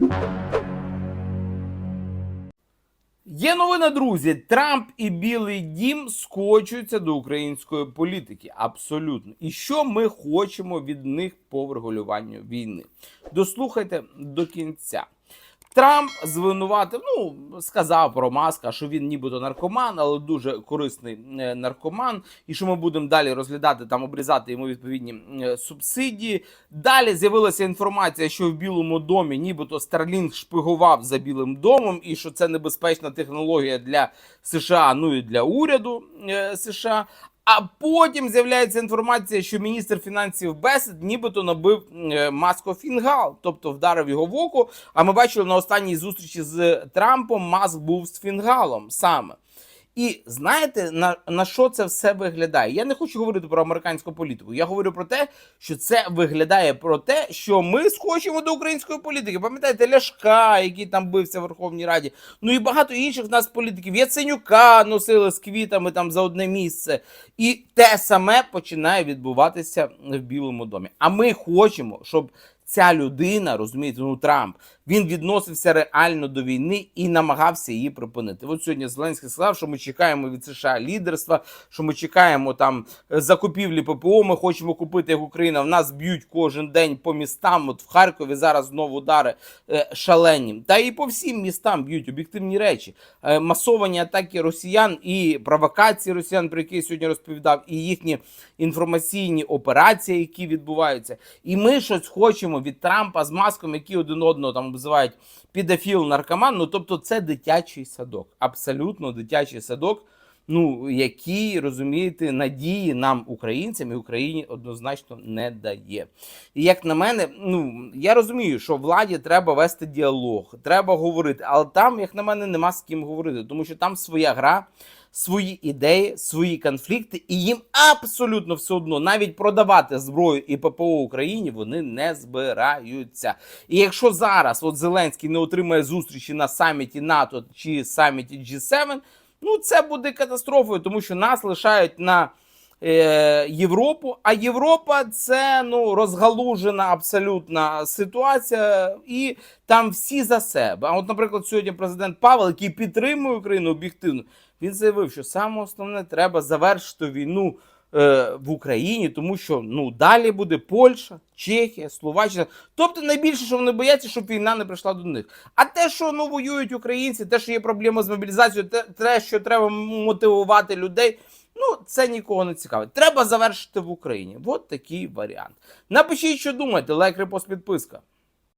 Є новина, друзі. Трамп і Білий Дім скочуються до української політики. Абсолютно. І що ми хочемо від них по врегулюванню війни? Дослухайте до кінця. Трамп звинуватив, ну сказав про маска, що він нібито наркоман, але дуже корисний е, наркоман, і що ми будемо далі розглядати там, обрізати йому відповідні е, субсидії. Далі з'явилася інформація, що в Білому домі нібито Старлінг шпигував за Білим домом, і що це небезпечна технологія для США, ну і для уряду е, США. А потім з'являється інформація, що міністр фінансів Бесед нібито набив е, Маско фінгал, тобто вдарив його в око. А ми бачили на останній зустрічі з Трампом, Маск був з фінгалом саме. І знаєте на, на що це все виглядає? Я не хочу говорити про американську політику. Я говорю про те, що це виглядає про те, що ми схочемо до української політики. Пам'ятаєте, Ляшка, який там бився в Верховній Раді, ну і багато інших в нас політиків. Яценюка носили з квітами там за одне місце. І те саме починає відбуватися в Білому домі. А ми хочемо, щоб ця людина, розумієте, ну Трамп, він відносився реально до війни і намагався її припинити. От сьогодні Зеленський сказав, що ми чекаємо від США лідерства, що ми чекаємо там е, закупівлі ППО. Ми хочемо купити як Україна. В нас б'ють кожен день по містам. От в Харкові зараз знову удари е, шалені. Та і по всім містам б'ють об'єктивні речі. Е, масовані атаки росіян і провокації росіян, про які я сьогодні розповідав, і їхні інформаційні операції, які відбуваються. І ми щось хочемо від Трампа з маском, які один одного там обзивають підофіл, наркоман. Ну тобто, це дитячий садок, абсолютно дитячий садок. Ну, який, розумієте, надії нам, українцям і Україні однозначно не дає. І як на мене, ну я розумію, що владі треба вести діалог, треба говорити, але там, як на мене, нема з ким говорити, тому що там своя гра, свої ідеї, свої конфлікти, і їм абсолютно все одно навіть продавати зброю і ППО Україні вони не збираються. І якщо зараз от Зеленський не отримає зустрічі на саміті НАТО чи саміті G7, ну це буде катастрофою, тому що нас лишають на е, Європу. А Європа це ну розгалужена абсолютна ситуація, і там всі за себе. А от, наприклад, сьогодні президент Павел, який підтримує Україну об'єктивно, він заявив, що саме основне треба завершити війну. Е, В Україні, тому що ну далі буде Польща, Чехія, Словаччина. Тобто найбільше, що вони бояться, щоб війна не прийшла до них. А те, що ну воюють українці, те, що є проблеми з мобілізацією, те, що треба мотивувати людей. Ну, це нікого не цікавить. Треба завершити в Україні. От такий варіант. Напишіть, що думаєте, лайк, репост, підписка.